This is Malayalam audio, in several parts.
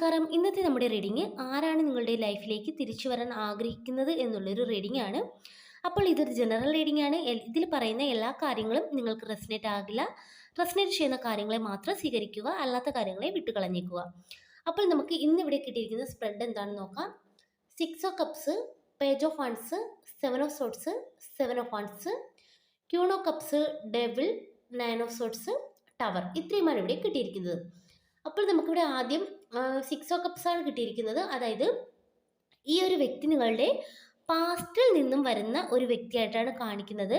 നമസ്കാരം. ഇന്നത്തെ നമ്മുടെ റീഡിങ് ആരാണ് നിങ്ങളുടെ ലൈഫിലേക്ക് തിരിച്ചു വരാൻ ആഗ്രഹിക്കുന്നത് എന്നുള്ളൊരു റീഡിംഗ് ആണ്. അപ്പോൾ ഇതൊരു ജനറൽ റീഡിംഗ് ആണ്. ഇതിൽ പറയുന്ന എല്ലാ കാര്യങ്ങളും നിങ്ങൾക്ക് റെസിനേറ്റ് ആകില്ല. റെസിനേറ്റ് ചെയ്യുന്ന കാര്യങ്ങളെ മാത്രം സ്വീകരിക്കുക അല്ലാത്ത കാര്യങ്ങളെ വിട്ടുകളഞ്ഞേക്കുക. അപ്പോൾ നമുക്ക് ഇന്ന് ഇവിടെ കിട്ടിയിരിക്കുന്ന സ്പ്രെഡ് എന്താണെന്ന് നോക്കാം. Six of cups page of wands seven of swords seven of wands queen of cups devil nine of swords tower ഇത്രയുമാണ് ഇവിടെ കിട്ടിയിരിക്കുന്നത്. അപ്പോൾ നമുക്കിവിടെ ആദ്യം സിക്സ് ഓ കപ്സ് ആണ് കിട്ടിയിരിക്കുന്നത്. അതായത് ഈ ഒരു വ്യക്തി നിങ്ങളുടെ പാസ്റ്റിൽ നിന്നും വരുന്ന ഒരു വ്യക്തിയായിട്ടാണ് കാണിക്കുന്നത്.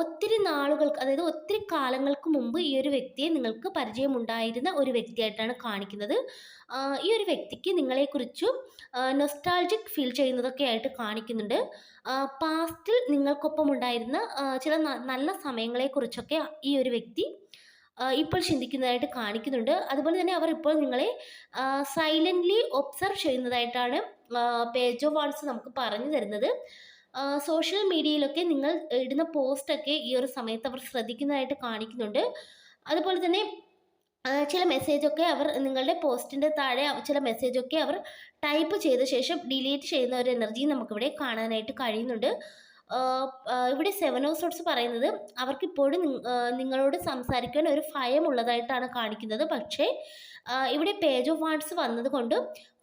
ഒത്തിരി നാളുകൾക്ക് അതായത് ഒത്തിരി കാലങ്ങൾക്ക് മുമ്പ് ഈ ഒരു വ്യക്തിയെ നിങ്ങൾക്ക് പരിചയമുണ്ടായിരുന്ന ഒരു വ്യക്തിയായിട്ടാണ് കാണിക്കുന്നത്. ഈ ഒരു വ്യക്തിക്ക് നിങ്ങളെക്കുറിച്ചും നൊസ്റ്റാൾജിക് ഫീൽ ചെയ്യുന്നതൊക്കെ ആയിട്ട് കാണിക്കുന്നുണ്ട്. പാസ്റ്റിൽ നിങ്ങൾക്കൊപ്പം ഉണ്ടായിരുന്ന ചില നല്ല സമയങ്ങളെക്കുറിച്ചൊക്കെ ഈ ഒരു വ്യക്തി ഇപ്പോൾ ചിന്തിക്കുന്നതായിട്ട് കാണിക്കുന്നുണ്ട്. അതുപോലെ തന്നെ അവർ ഇപ്പോൾ നിങ്ങളെ സൈലന്റ്ലി ഒബ്സർവ് ചെയ്യുന്നതായിട്ടാണ് പേജ് ഓഫ് വാൺസ് നമുക്ക് പറഞ്ഞു തരുന്നത്. സോഷ്യൽ മീഡിയയിലൊക്കെ നിങ്ങൾ ഇടുന്ന പോസ്റ്റൊക്കെ ഈ ഒരു സമയത്ത് അവർ ശ്രദ്ധിക്കുന്നതായിട്ട് കാണിക്കുന്നുണ്ട്. അതുപോലെ തന്നെ ചില മെസ്സേജൊക്കെ അവർ നിങ്ങളുടെ പോസ്റ്റിന്റെ താഴെ ചില മെസ്സേജൊക്കെ അവർ ടൈപ്പ് ചെയ്ത ശേഷം ഡിലീറ്റ് ചെയ്യുന്ന ഒരു എനർജി നമുക്കിവിടെ കാണാനായിട്ട് കഴിയുന്നുണ്ട്. ഇവിടെ സെവൻ ഓഫ് സോട്ട്സ് പറയുന്നത് അവർക്ക് ഇപ്പോഴും നിങ്ങളോട് സംസാരിക്കാൻ ഒരു ഭയം ഉള്ളതായിട്ടാണ് കാണിക്കുന്നത്. പക്ഷേ ഇവിടെ പേജ് ഓഫ് വാർഡ്സ് വന്നതുകൊണ്ട്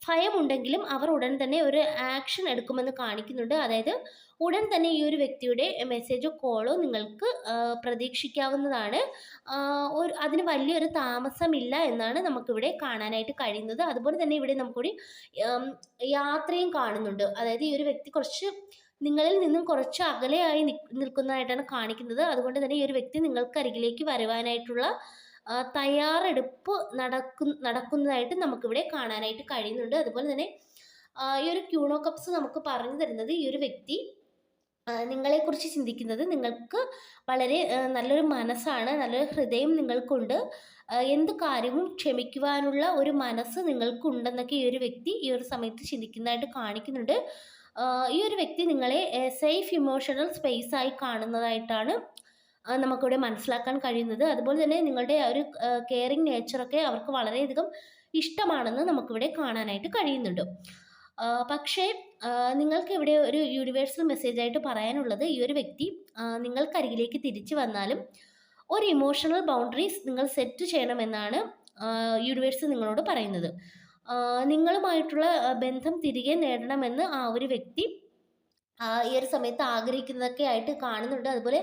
ഭയമുണ്ടെങ്കിലും അവർ ഉടൻ തന്നെ ഒരു ആക്ഷൻ എടുക്കുമെന്ന് കാണിക്കുന്നുണ്ട്. അതായത് ഉടൻ തന്നെ ഈ ഒരു വ്യക്തിയുടെ മെസ്സേജോ കോളോ നിങ്ങൾക്ക് പ്രതീക്ഷിക്കാവുന്നതാണ്. ഒരു അതിന് വലിയൊരു താമസമില്ല എന്നാണ് നമുക്കിവിടെ കാണാനായിട്ട് കഴിയുന്നത്. അതുപോലെ തന്നെ ഇവിടെ നമുക്കൊരു യാത്രയും കാണുന്നുണ്ട്. അതായത് ഈ ഒരു വ്യക്തി കുറച്ച് നിങ്ങളിൽ നിന്നും കുറച്ച് അകലെയായി നിൽക്കുന്നതായിട്ടാണ് കാണിക്കുന്നത്. അതുകൊണ്ട് തന്നെ ഈ ഒരു വ്യക്തി നിങ്ങൾക്ക് അരികിലേക്ക് വരുവാനായിട്ടുള്ള തയ്യാറെടുപ്പ് നടക്കു നടക്കുന്നതായിട്ട് നമുക്കിവിടെ കാണാനായിട്ട് കഴിയുന്നുണ്ട്. അതുപോലെ തന്നെ ഈ ഒരു ക്യൂണോ കപ്സ് നമുക്ക് പറഞ്ഞു തരുന്നത് ഈ ഒരു വ്യക്തി നിങ്ങളെക്കുറിച്ച് ചിന്തിക്കുന്നത് നിങ്ങൾക്ക് വളരെ നല്ലൊരു മനസ്സാണ് നല്ലൊരു ഹൃദയം നിങ്ങൾക്കുണ്ട്. എന്ത് കാര്യവും ക്ഷമിക്കുവാനുള്ള ഒരു മനസ്സ് നിങ്ങൾക്കുണ്ടെന്നൊക്കെ ഈ ഒരു വ്യക്തി ഈ ഒരു സമയത്ത് ചിന്തിക്കുന്നതായിട്ട് കാണിക്കുന്നുണ്ട്. ഈ ഒരു വ്യക്തി നിങ്ങളെ സേഫ് ഇമോഷണൽ സ്പേസ് ആയി കാണുന്നതായിട്ടാണ് നമുക്കിവിടെ മനസ്സിലാക്കാൻ കഴിയുന്നത്. അതുപോലെ തന്നെ നിങ്ങളുടെ ആ ഒരു കെയറിങ് നേച്ചറൊക്കെ അവർക്ക് വളരെയധികം ഇഷ്ടമാണെന്ന് നമുക്കിവിടെ കാണാനായിട്ട് കഴിയുന്നുണ്ട്. പക്ഷേ നിങ്ങൾക്ക് ഇവിടെ ഒരു യൂണിവേഴ്സൽ മെസ്സേജ് ആയിട്ട് പറയാനുള്ളത് ഈ ഒരു വ്യക്തി നിങ്ങൾക്കരികിലേക്ക് തിരിച്ചു വന്നാലും ഒരു ഇമോഷണൽ ബൗണ്ടറീസ് നിങ്ങൾ സെറ്റ് ചെയ്യണമെന്നാണ് യൂണിവേഴ്സ് നിങ്ങളോട് പറയുന്നത്. നിങ്ങളുമായിട്ടുള്ള ബന്ധം തിരികെ നേടണമെന്ന് ആ ഒരു വ്യക്തി ഈ ഒരു സമയത്ത് ആഗ്രഹിക്കുന്നതൊക്കെ ആയിട്ട് കാണുന്നുണ്ട്. അതുപോലെ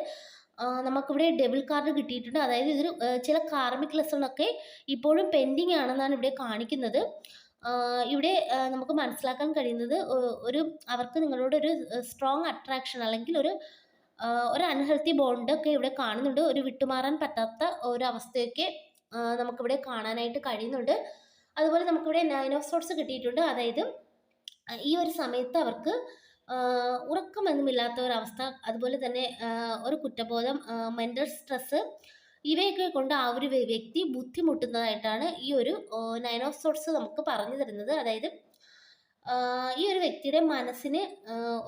നമുക്കിവിടെ ഡെബിൾ കാർഡ് കിട്ടിയിട്ടുണ്ട്. അതായത് ഇതൊരു ചില കാർമിക് ലെസണൊക്കെ ഇപ്പോഴും പെൻഡിങ് ആണെന്നാണ് ഇവിടെ കാണിക്കുന്നത്. ഇവിടെ നമുക്ക് മനസ്സിലാക്കാൻ കഴിയുന്നത് ഒരു അവർക്ക് നിങ്ങളോട് ഒരു സ്ട്രോങ് അട്രാക്ഷൻ അല്ലെങ്കിൽ ഒരു ഒരു അൺഹെൽത്തി ബോണ്ടൊക്കെ ഇവിടെ കാണുന്നുണ്ട്. ഒരു വിട്ടുമാറാൻ പറ്റാത്ത ഒരു അവസ്ഥയൊക്കെ നമുക്കിവിടെ കാണാനായിട്ട് കഴിയുന്നുണ്ട്. അതുപോലെ നമുക്കിവിടെ നയൻ ഓഫ് സോട്ട്സ് കിട്ടിയിട്ടുണ്ട്. അതായത് ഈ ഒരു സമയത്ത് അവർക്ക് ഉറക്കമൊന്നുമില്ലാത്ത ഒരവസ്ഥ അതുപോലെ തന്നെ ഒരു കുറ്റബോധം മെന്റൽ സ്ട്രെസ്സ് ഇവയൊക്കെ കൊണ്ട് ആ ഒരു വ്യക്തി ബുദ്ധിമുട്ടുന്നതായിട്ടാണ് ഈ ഒരു നയൻ ഓഫ് സോട്ട്സ് നമുക്ക് പറഞ്ഞു തരുന്നത്. അതായത് ഈ ഒരു വ്യക്തിയുടെ മനസ്സിന്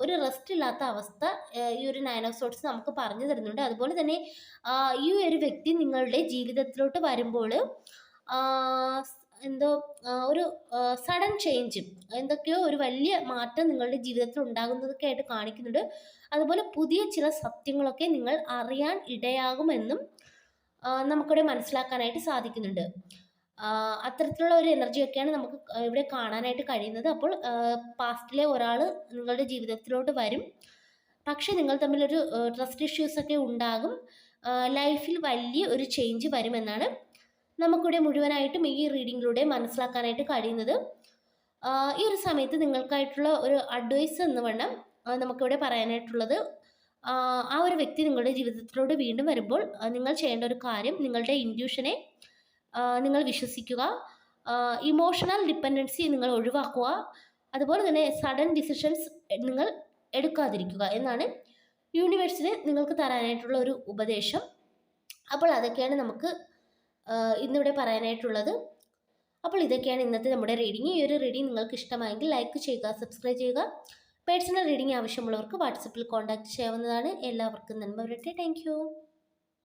ഒരു റെസ്റ്റ് ഇല്ലാത്ത അവസ്ഥ ഈ ഒരു നയൻ ഓഫ് സോട്ട്സ് നമുക്ക് പറഞ്ഞു തരുന്നുണ്ട്. അതുപോലെ തന്നെ ഈ ഒരു വ്യക്തി നിങ്ങളുടെ ജീവിതത്തിലോട്ട് വരുമ്പോൾ എന്തോ ഒരു സഡൻ ചേഞ്ചും എന്തൊക്കെയോ ഒരു വലിയ മാറ്റം നിങ്ങളുടെ ജീവിതത്തിൽ ഉണ്ടാകുന്നതൊക്കെ ആയിട്ട് കാണിക്കുന്നുണ്ട്. അതുപോലെ പുതിയ ചില സത്യങ്ങളൊക്കെ നിങ്ങൾ അറിയാൻ ഇടയാകുമെന്നും നമുക്കിവിടെ മനസ്സിലാക്കാനായിട്ട് സാധിക്കുന്നുണ്ട്. അത്തരത്തിലുള്ള ഒരു എനർജിയൊക്കെയാണ് നമുക്ക് ഇവിടെ കാണാനായിട്ട് കഴിയുന്നത്. അപ്പോൾ പാസ്റ്റിലെ ഒരാൾ നിങ്ങളുടെ ജീവിതത്തിലോട്ട് വരും. പക്ഷെ നിങ്ങൾ തമ്മിലൊരു ട്രസ്റ്റ് ഇഷ്യൂസൊക്കെ ഉണ്ടാകും. ലൈഫിൽ വലിയ ഒരു ചേഞ്ച് വരുമെന്നാണ് നമുക്കിവിടെ മുഴുവനായിട്ടും ഈ റീഡിങ്ങിലൂടെ മനസ്സിലാക്കാനായിട്ട് കഴിയുന്നത് ഈ ഒരു സമയത്ത് നിങ്ങൾക്കായിട്ടുള്ള ഒരു അഡ്വൈസ് എന്ന് വേണം. നമുക്കിവിടെ പറയാനായിട്ടുള്ളത് ആ, ഒരു വ്യക്തി നിങ്ങളുടെ ജീവിതത്തിലൂടെ വീണ്ടും വരുമ്പോൾ നിങ്ങൾ ചെയ്യേണ്ട ഒരു കാര്യം നിങ്ങളുടെ ഇൻഡ്യൂഷനെ നിങ്ങൾ വിശ്വസിക്കുക ഇമോഷണൽ ഡിപ്പെൻഡൻസി നിങ്ങൾ ഒഴിവാക്കുക അതുപോലെ തന്നെ സഡൻ ഡിസിഷൻസ് നിങ്ങൾ എടുക്കാതിരിക്കുക എന്നാണ് യൂണിവേഴ്സിന് നിങ്ങൾക്ക് തരാനായിട്ടുള്ള ഒരു ഉപദേശം. അപ്പോൾ അതൊക്കെയാണ് നമുക്ക് ഇന്നിവിടെ പറയാനായിട്ടുള്ളത്. അപ്പോൾ ഇതൊക്കെയാണ് ഇന്നത്തെ നമ്മുടെ റീഡിങ് ഈ ഒരു റീഡിങ് നിങ്ങൾക്ക് ഇഷ്ടമായെങ്കിൽ ലൈക്ക് ചെയ്യുക സബ്സ്ക്രൈബ് ചെയ്യുക. പേഴ്സണൽ റീഡിങ് ആവശ്യമുള്ളവർക്ക് വാട്സപ്പിൽ കോൺടാക്റ്റ് ചെയ്യാവുന്നതാണ്. എല്ലാവർക്കും നന്മ വരട്ടെ താങ്ക്